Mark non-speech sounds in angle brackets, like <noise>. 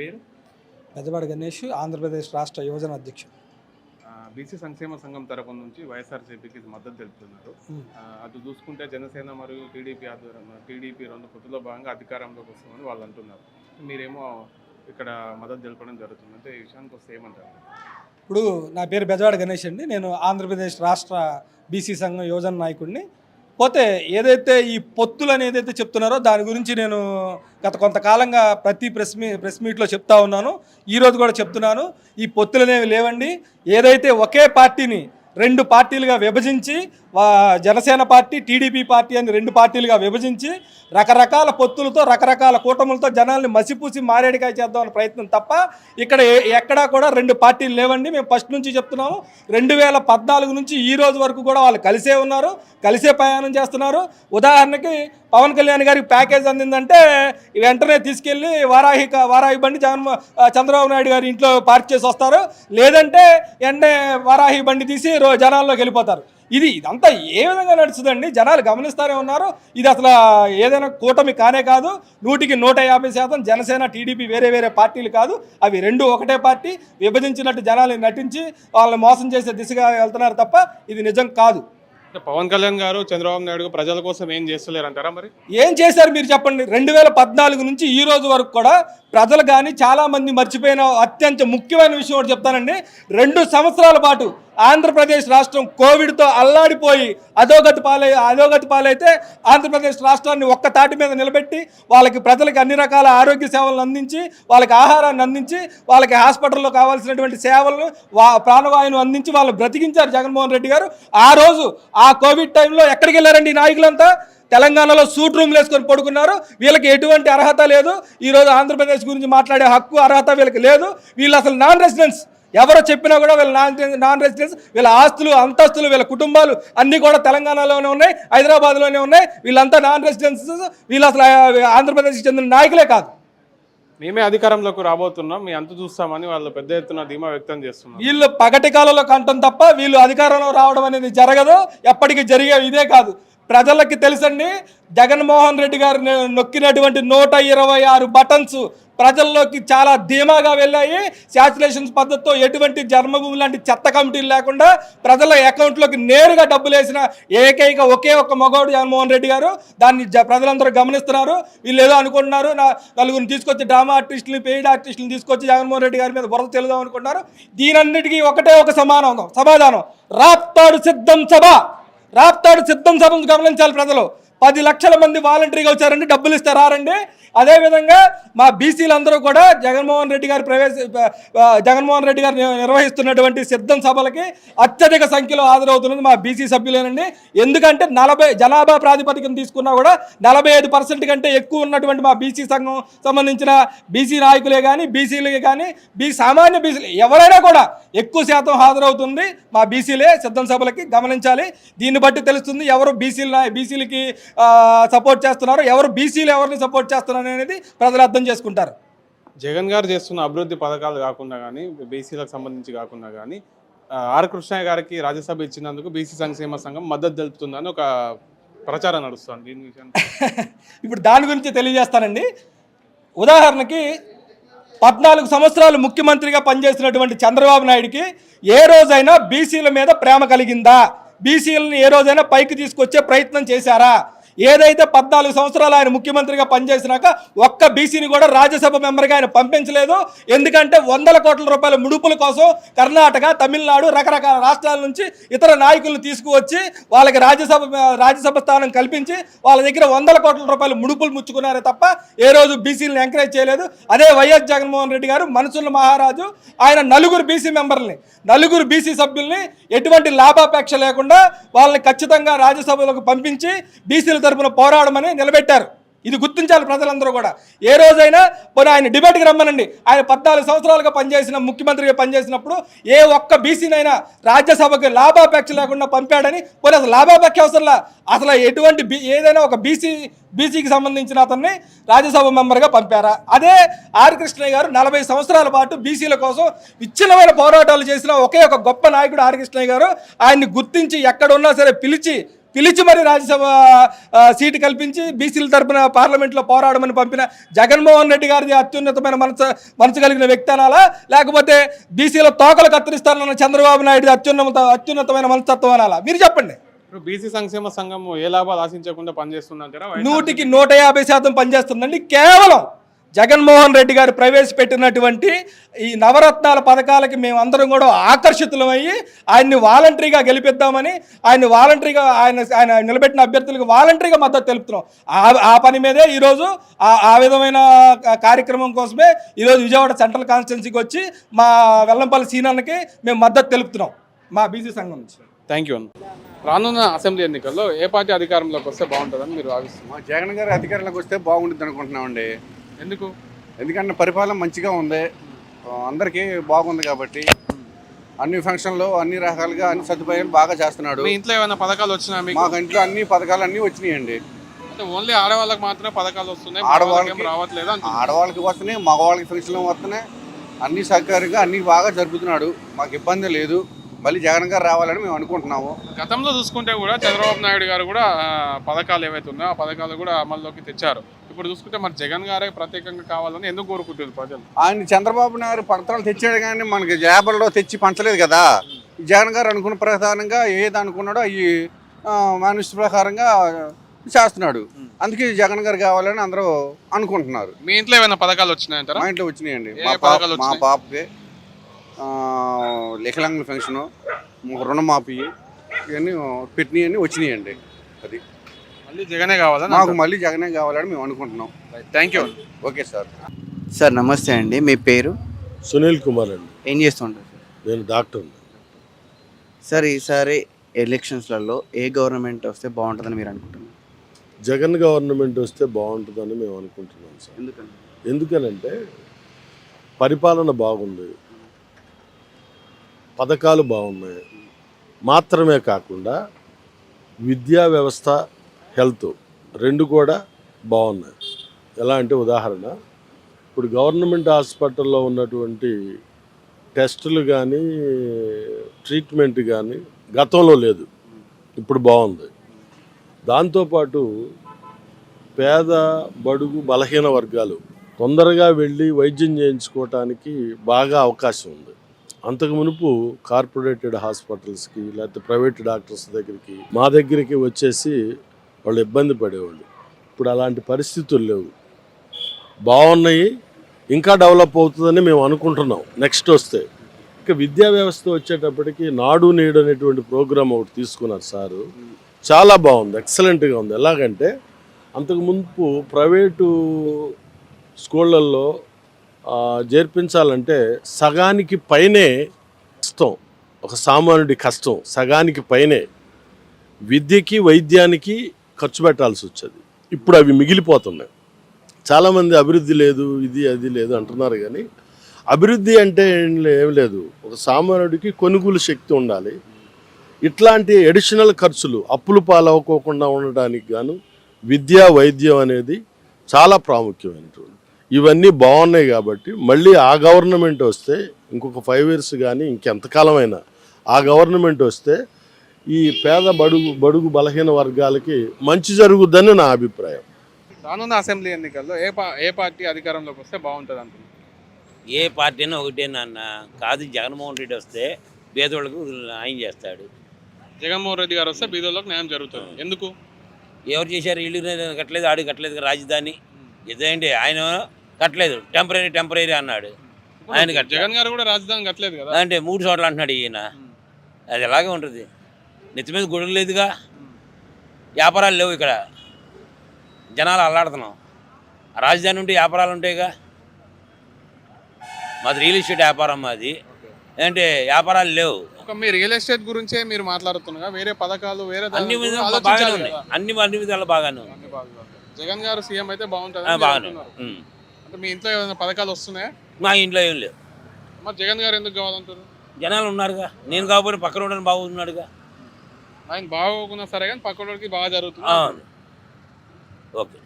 పేరు? పెద్దవాడి గణేష్ ఆంధ్రప్రదేశ్ రాష్ట్ర యువజన అధ్యక్షుడు. బీసీ సంక్షేమ సంఘం తరపు నుంచి వైఎస్ఆర్సీపీకి మద్దతు తెలుపుతున్నారు. అటు చూసుకుంటే జనసేన మరియు టీడీపీ ఆధ్వర్యంలో టీడీపీ రెండు పొత్తులో భాగంగా అధికారంలోకి వస్తుందని వాళ్ళు అంటున్నారు. మీరేమో ఇక్కడ మద్దతు తెలపడం జరుగుతుంది. అంటే ఈ విషయానికి వస్తే ఏమంటారు? ఇప్పుడు నా పేరు బెజవాడ గణేష్ అండి. నేను ఆంధ్రప్రదేశ్ రాష్ట్ర బీసీ సంఘం యువజన నాయకుడిని. పోతే ఏదైతే ఈ పొత్తులు అని ఏదైతే చెప్తున్నారో దాని గురించి నేను గత కొంతకాలంగా ప్రతి ప్రెస్ మీ ప్రెస్ మీట్లో చెప్తా ఉన్నాను. ఈరోజు కూడా చెప్తున్నాను. ఈ పొత్తులు అనేవి లేవండి. ఏదైతే ఒకే పార్టీని రెండు పార్టీలుగా విభజించి జనసేన పార్టీ టీడీపీ పార్టీ అని రెండు పార్టీలుగా విభజించి రకరకాల పొత్తులతో రకరకాల కూటములతో జనాల్ని మసిపూసి మారేడికాయ చేద్దామని ప్రయత్నం తప్ప ఇక్కడ ఎక్కడా కూడా రెండు పార్టీలు లేవండి. మేము ఫస్ట్ నుంచి చెప్తున్నాము. రెండు వేల పద్నాలుగు నుంచి ఈ రోజు వరకు కూడా వాళ్ళు కలిసే ఉన్నారు కలిసే ప్రయాణం చేస్తున్నారు. ఉదాహరణకి పవన్ కళ్యాణ్ గారికి ప్యాకేజ్ అందిందంటే వెంటనే తీసుకెళ్ళి వారాహి వారాహి బండి జగన్ చంద్రబాబు నాయుడు గారి ఇంట్లో పార్క్ చేసి వస్తారు. లేదంటే వెంటనే వారాహి బండి తీసి రో జనాల్లోకి వెళ్ళిపోతారు. ఇది ఇదంతా ఏ విధంగా నడుస్తుందండి? జనాలు గమనిస్తూనే ఉన్నారు. ఇది అసలు ఏదైనా కూటమి కానే కాదు. నూటికి నూట యాభై శాతం జనసేన టీడీపీ వేరే వేరే పార్టీలు కాదు. అవి రెండు ఒకటే పార్టీ. విభజించినట్టు జనాలు నటించి వాళ్ళని మోసం చేసే దిశగా వెళ్తున్నారు తప్ప ఇది నిజం కాదు. పవన్ కళ్యాణ్ గారు చంద్రబాబు నాయుడు ప్రజల కోసం ఏం చేస్తలేరు అంటారా మరి? ఏం చేశారు మీరు చెప్పండి? రెండు వేల పద్నాలుగు నుంచి ఈ రోజు వరకు కూడా ప్రజలు కానీ చాలామంది మర్చిపోయిన అత్యంత ముఖ్యమైన విషయం ఒకటి చెప్తానండి. రెండు సంవత్సరాల పాటు ఆంధ్రప్రదేశ్ రాష్ట్రం కోవిడ్తో అల్లాడిపోయి అధోగతి పాలై అధోగతి పాలైతే ఆంధ్రప్రదేశ్ రాష్ట్రాన్ని ఒక్క తాటి మీద నిలబెట్టి వాళ్ళకి ప్రజలకు అన్ని రకాల ఆరోగ్య సేవలను అందించి వాళ్ళకి ఆహారాన్ని అందించి వాళ్ళకి హాస్పిటల్లో కావాల్సినటువంటి సేవలను వా ప్రాణవాయువును అందించి వాళ్ళు బ్రతికించారు జగన్మోహన్ రెడ్డి గారు. ఆ రోజు ఆ కోవిడ్ టైంలో ఎక్కడికి వెళ్ళారండి నాయకులంతా? తెలంగాణలో సూట్ రూమ్లు వేసుకొని పడుకున్నారు. వీళ్ళకి ఎటువంటి అర్హత లేదు. ఈరోజు ఆంధ్రప్రదేశ్ గురించి మాట్లాడే హక్కు అర్హత వీళ్ళకి లేదు. వీళ్ళు అసలు నాన్ రెసిడెన్స్ ఎవరో చెప్పినా కూడా వీళ్ళ నాన్ నాన్ రెసిడెన్స్ వీళ్ళ ఆస్తులు అంతస్తులు వీళ్ళ కుటుంబాలు అన్నీ కూడా తెలంగాణలోనే ఉన్నాయి హైదరాబాద్లోనే ఉన్నాయి. వీళ్ళంతా నాన్ రెసిడెన్స్ వీళ్ళు అసలు ఆంధ్రప్రదేశ్కి చెందిన నాయకులే కాదు. మేమే అధికారంలోకి రాబోతున్నాం మీ అంత చూస్తామని వాళ్ళు పెద్ద ఎత్తున ధీమా వ్యక్తం చేస్తున్నారు. వీళ్ళు పగటి కాలంలో కంటం తప్ప వీళ్ళు అధికారంలో రావడం అనేది జరగదు ఎప్పటికీ జరిగే ఇదే కాదు. ప్రజలకి తెలుసండి జగన్మోహన్ రెడ్డి గారు నొక్కినటువంటి నూట ఇరవై ఆరు బటన్స్ ప్రజల్లోకి చాలా ధీమాగా వెళ్ళాయి. శాచులేషన్స్ పద్ధతితో ఎటువంటి జన్మభూమి లాంటి చెత్త కమిటీలు లేకుండా ప్రజల అకౌంట్లోకి నేరుగా డబ్బులు వేసిన ఏకైక ఒకే ఒక్క మగవాడు జగన్మోహన్ రెడ్డి గారు. దాన్ని జ- ప్రజలందరూ గమనిస్తున్నారు. వీళ్ళు ఏదో అనుకుంటున్నారు నా నలుగురిని తీసుకొచ్చి డ్రామా ఆర్టిస్టులు పెయిడ్ ఆర్టిస్టులు తీసుకొచ్చి జగన్మోహన్ రెడ్డి గారి మీద బురద తెలుదాం అనుకుంటున్నారు. దీనన్నిటికీ ఒకటే ఒక సమానం సమాధానం. రాప్తాడు సిద్ధం సభ. రాప్తాడు సిద్ధం సభను గమనించాలి ప్రజలు. పది లక్షల మంది వాలంటరీగా వచ్చారండి డబ్బులు ఇస్తారా రండి అదేవిధంగా మా బీసీలందరూ కూడా జగన్మోహన్ రెడ్డి గారు ప్రవేశ జగన్మోహన్ రెడ్డి గారు నిర్వహిస్తున్నటువంటి సిద్ధం సభలకి అత్యధిక సంఖ్యలో హాజరవుతున్నది మా బీసీ సభ్యులేనండి. ఎందుకంటే నలభై జనాభా ప్రాతిపదికన తీసుకున్నా కూడా నలభై ఐదు పర్సెంట్ కంటే ఎక్కువ ఉన్నటువంటి మా బీసీ సంఘం సంబంధించిన బీసీ నాయకులే కానీ బీసీలే కానీ బీ సామాన్య బీసీలు ఎవరైనా కూడా ఎక్కువ శాతం హాజరవుతుంది మా బీసీలే సిద్ధం సభలకి గమనించాలి. దీన్ని బట్టి తెలుస్తుంది ఎవరు బీసీల బీసీలకి సపోర్ట్ చేస్తున్నారు? ఎవరు బీసీలు ఎవరిని సపోర్ట్ చేస్తున్నారు అనేది ప్రజలు అర్థం చేసుకుంటారు. జగన్ గారు చేస్తున్న అభివృద్ధి పథకాలు కాకుండా కానీ బీసీలకు సంబంధించి కాకుండా కానీ ఆర్ కృష్ణయ్య గారికి రాజ్యసభ ఇచ్చినందుకు బీసీ సంక్షేమ సంఘం మద్దతు తెలుపుతుందని ఒక ప్రచారం నడుస్తుంది. దీని విషయాన్ని <laughs> ఇప్పుడు దాని గురించి తెలియజేస్తానండి. ఉదాహరణకి పద్నాలుగు సంవత్సరాలు ముఖ్యమంత్రిగా పనిచేసినటువంటి చంద్రబాబు నాయుడికి ఏ రోజైనా బీసీల మీద ప్రేమ కలిగిందా? బీసీలను ఏ రోజైనా పైకి తీసుకొచ్చే ప్రయత్నం చేశారా? ఏదైతే పద్నాలుగు సంవత్సరాలు ఆయన ముఖ్యమంత్రిగా పనిచేసినాక ఒక్క బీసీని కూడా రాజ్యసభ మెంబర్గా ఆయన పంపించలేదు. ఎందుకంటే వందల కోట్ల రూపాయల ముడుపుల కోసం కర్ణాటక తమిళనాడు రకరకాల రాష్ట్రాల నుంచి ఇతర నాయకులను తీసుకువచ్చి వాళ్ళకి రాజ్యసభ రాజ్యసభ స్థానం కల్పించి వాళ్ళ దగ్గర వందల కోట్ల రూపాయలు ముడుపులు ముచ్చుకున్నారే తప్ప ఏ రోజు బీసీలను ఎంకరేజ్ చేయలేదు. అదే వైఎస్ జగన్మోహన్ రెడ్డి గారు మనసుల మహారాజు ఆయన నలుగురు బీసీ మెంబర్ని నలుగురు బీసీ సభ్యుల్ని ఎటువంటి లాభాపేక్ష లేకుండా వాళ్ళని ఖచ్చితంగా రాజ్యసభలోకి పంపించి బీసీలతో తరపున పోరాడమని నిలబెట్టారు. ఇది గుర్తించాలి ప్రజలందరూ కూడా. ఏ రోజైనా పోనీ ఆయన డిబేట్కి రమ్మనండి. ఆయన పద్నాలుగు సంవత్సరాలుగా పనిచేసిన ముఖ్యమంత్రిగా పనిచేసినప్పుడు ఏ ఒక్క బీసీనైనా రాజ్యసభకి లాభాపేక్ష లేకుండా పంపాడని పోనీ అసలు లాభాపేక్ష అవసరంలా? అసలు ఎటువంటి బీ ఏదైనా ఒక బీసీ బీసీకి సంబంధించిన అతన్ని రాజ్యసభ మెంబర్గా పంపారా? అదే ఆర్ కృష్ణయ్య గారు నలభై సంవత్సరాల పాటు బీసీల కోసం విచ్ఛిన్నమైన పోరాటాలు చేసిన ఒకే ఒక గొప్ప నాయకుడు ఆర్ కృష్ణయ్య గారు ఆయన్ని గుర్తించి ఎక్కడున్నా సరే పిలిచి పిలిచి మరి రాజ్యసభ సీటు కల్పించి బీసీల తరపున పార్లమెంట్లో పోరాడమని పంపిన జగన్మోహన్ రెడ్డి గారిది అత్యున్నతమైన మనసు మనసు కలిగిన వ్యక్తి అనాలా లేకపోతే బీసీల తోకలు కత్తిరిస్తానన్న చంద్రబాబు నాయుడు అత్యున్నత అత్యున్నతమైన మనస్తత్వం అనాలా మీరు చెప్పండి. ఇప్పుడు బీసీ సంక్షేమ సంఘం ఏ లాభాలు ఆశించకుండా పనిచేస్తుందంటారా నూటికి నూట యాభై శాతం పనిచేస్తుందండి కేవలం జగన్మోహన్ రెడ్డి గారు ప్రవేశపెట్టినటువంటి ఈ నవరత్నాల పథకాలకి మేము అందరం కూడా ఆకర్షితులమయ్యి ఆయన్ని వాలంటరీగా గెలిపిద్దామని ఆయన్ని వాలంటరీగా ఆయన ఆయన నిలబెట్టిన అభ్యర్థులకు వాలంటరీగా మద్దతు తెలుపుతున్నాం. ఆ పని మీదే ఈరోజు ఆ ఆ విధమైన కార్యక్రమం కోసమే ఈరోజు విజయవాడ సెంట్రల్ కాన్స్టిట్యున్సీకి వచ్చి మా వెల్లంపల్లి సీనన్నకి మేము మద్దతు తెలుపుతున్నాం. మా బీసీ సంఘం నుంచి. థ్యాంక్ యూ అన్న రానున్న అసెంబ్లీ ఎన్నికల్లో ఏ పార్టీ అధికారంలోకి వస్తే బాగుంటుందని మీరు భావిస్తున్నారు? మా జగన్ గారు అధికారంలోకి వస్తే బాగుంటుంది అనుకుంటున్నామండి ఎందుకు? ఎందుకంటే పరిపాలన మంచిగా ఉంది. అందరికీ బాగుంది కాబట్టి. అన్ని ఫంక్షన్లు అన్ని రకాలుగా అన్ని సదుపాయాలు బాగా చేస్తున్నాడు. మీ ఇంట్లో ఏమైనా పథకాలు వచ్చినా మీకు? మాకు ఇంట్లో అన్ని పథకాలు అన్నీ వచ్చినాయండి. అంటే ఓన్లీ ఆడవాళ్ళకి మాత్రమే పథకాలు వస్తున్నాయి ఆడవాళ్ళకి- రావట్లేదు. ఆడవాళ్ళకి వస్తున్నాయి మగవాళ్ళకి ఫంక్షన్లు వస్తున్నాయి. అన్ని సహకారంగా అన్ని బాగా జరుపుతున్నాడు. మాకు ఇబ్బంది లేదు. మళ్ళీ జగన్ గారు రావాలని మేము అనుకుంటున్నాము. గతంలో చూసుకుంటే కూడా చంద్రబాబు నాయుడు గారు కూడా పథకాలు ఏవైతే ఉన్నాయో ఆ పథకాలు కూడా అమల్లోకి తెచ్చారు. ఇప్పుడు చూసుకుంటే మరి జగన్ గారే ప్రత్యేకంగా కావాలని ఎందుకు కోరుకుంటుంది ప్రజలు? ఆయన చంద్రబాబు నాయుడు పత్రాలు తెచ్చాడు కానీ మనకి జాబర్లో తెచ్చి పంచలేదు కదా. జగన్ గారు అనుకున్న ప్రకారంగా ఏది అనుకున్నాడో అవి మనిషి ప్రకారంగా చేస్తున్నాడు. అందుకే జగన్ గారు కావాలని అందరూ అనుకుంటున్నారు. మీ ఇంట్లో ఏమైనా పథకాలు వచ్చినాయంటారా? మా ఇంట్లో వచ్చినాయండి. మా పాప మా? పాపకి ఆ, వికలాంగుల పెన్షను రుణమాఫీ ఇవన్నీ పెట్టినవన్నీ వచ్చినాయండి. అది మళ్ళీ జగనే కావాలని మాకు మళ్ళీ జగనే కావాలని మేము అనుకుంటున్నాం. Thank you okay sir. Sir నమస్తే అండి. మీ పేరు? సునీల్ కుమార్ అండి. ఏం చేస్తుంటారు సార్? నేను డాక్టర్ సార్ ఈసారి ఎలక్షన్స్లలో ఏ గవర్నమెంట్ వస్తే బాగుంటుందని మీరు అనుకుంటున్నారు? జగన్ గవర్నమెంట్ వస్తే బాగుంటుందని మేము అనుకుంటున్నాం సార్. ఎందుకని? ఎందుకనంటే పరిపాలన బాగుంది. పథకాలు బాగున్నాయి. మాత్రమే కాకుండా విద్యా వ్యవస్థ హెల్త్ రెండు కూడా బాగున్నాయి. ఎలా అంటే ఉదాహరణ ఇప్పుడు గవర్నమెంట్ హాస్పిటల్లో ఉన్నటువంటి టెస్టులు కానీ ట్రీట్మెంట్ కానీ గతంలో లేదు. ఇప్పుడు బాగుంది. దాంతోపాటు పేద బడుగు బలహీన వర్గాలు తొందరగా వెళ్ళి వైద్యం చేయించుకోవటానికి బాగా అవకాశం ఉంది. అంతకు మునుపు కార్పొరేటెడ్ హాస్పిటల్స్కి లేకపోతే ప్రైవేట్ డాక్టర్స్ దగ్గరికి మా దగ్గరికి వచ్చేసి వాళ్ళు ఇబ్బంది పడేవాళ్ళు. ఇప్పుడు అలాంటి పరిస్థితులు లేవు. బాగున్నాయి ఇంకా డెవలప్ అవుతుందని మేము అనుకుంటున్నాం. నెక్స్ట్ వస్తే. ఇక విద్యా వ్యవస్థ వచ్చేటప్పటికి నాడు నేడు అనేటువంటి ప్రోగ్రామ్ ఒకటి తీసుకున్నారు సారు. చాలా బాగుంది ఎక్సలెంట్గా ఉంది. ఎలాగంటే అంతకు ముందు ప్రైవేటు స్కూళ్ళల్లో చేర్పించాలంటే సగానికి పైనే కష్టం. ఒక సామాన్యుడి కష్టం సగానికి పైనే. విద్యకి వైద్యానికి ఖర్చు పెట్టాల్సి వచ్చేది. ఇప్పుడు అవి మిగిలిపోతున్నాయి. చాలామంది అభివృద్ధి లేదు ఇది అది లేదు అంటున్నారు కానీ అభివృద్ధి అంటే ఏం లేదు. ఒక సామాన్యుడికి కొనుగోలు శక్తి ఉండాలి. ఇట్లాంటి అడిషనల్ ఖర్చులు అప్పులు పాలవ్వకోకుండా ఉండడానికి గాను విద్య వైద్యం అనేది చాలా ప్రాముఖ్యమైనటువంటి ఇవన్నీ బాగున్నాయి కాబట్టి మళ్ళీ ఆ గవర్నమెంట్ వస్తే ఇంకొక ఫైవ్ ఇయర్స్ కానీ ఇంకెంతకాలమైనా ఆ గవర్నమెంట్ వస్తే ఈ పేద బడుగు బడుగు బలహీన వర్గాలకి మంచి జరుగుద్దని నా అభిప్రాయం. రానున్న అసెంబ్లీ ఎన్నికల్లో ఏ పా ఏ పార్టీ అధికారంలోకి వస్తే బాగుంటుంది అంటున్నారు ఏ పార్టీ అయినా ఒకటే నాన్న. కాదు జగన్మోహన్ రెడ్డి వస్తే పేదోళ్ళకు న్యాయం చేస్తాడు. జగన్మోహన్ రెడ్డి గారు వస్తే బీదోళ్ళకి న్యాయం జరుగుతుంది. ఎందుకు? ఎవరు చేశారు? ఇల్లు కట్టలేదు ఆడు కట్టలేదు కదా రాజధాని. ఇదేంటి? ఆయన కట్టలేదు. టెంపరీ టెంపరీ అన్నాడు. ఆయన. జగన్ గారు కూడా రాజధాని కట్టలేదు కదా. అంటే మూడు చోట్ల అంటున్నాడు ఈయన. అది ఎలాగే ఉంటుంది. నెత్తి మీద గుడులు లేదుగా. వ్యాపారాలు లేవు ఇక్కడ. జనాలు అల్లాడుతున్నాం. రాజధాని ఉంటే వ్యాపారాలు ఉంటాయిగా. మాది రియల్ ఎస్టేట్ వ్యాపారం మాది. ఏంటంటే వ్యాపారాలు లేవు. ఒక మీ రియల్ ఎస్టేట్ గురించే మీరు మాట్లాడుతున్నారు? వేరే పథకాలు వేరే అన్ని విధాలు బాగానే ఉన్నాయి. అన్ని అన్ని విధాలు బాగానే ఉన్నాయి. జగన్ గారు సీఎం అయితే బాగుంటుంది బాగానే. అంటే మీ ఇంట్లో ఏమైనా పథకాలు వస్తున్నాయా? మా ఇంట్లో ఏం లేవు. మరి జగన్ గారు ఎందుకు కావాలంటారు జనాలు ఉన్నారుగా. నేను కాకపోతే పక్కన ఉండని బాగున్నాడుగా ఆయన బాగోకున్నా సరే కానీ పక్కనోడికి బాగా జరుగుతుంది. ఓకే.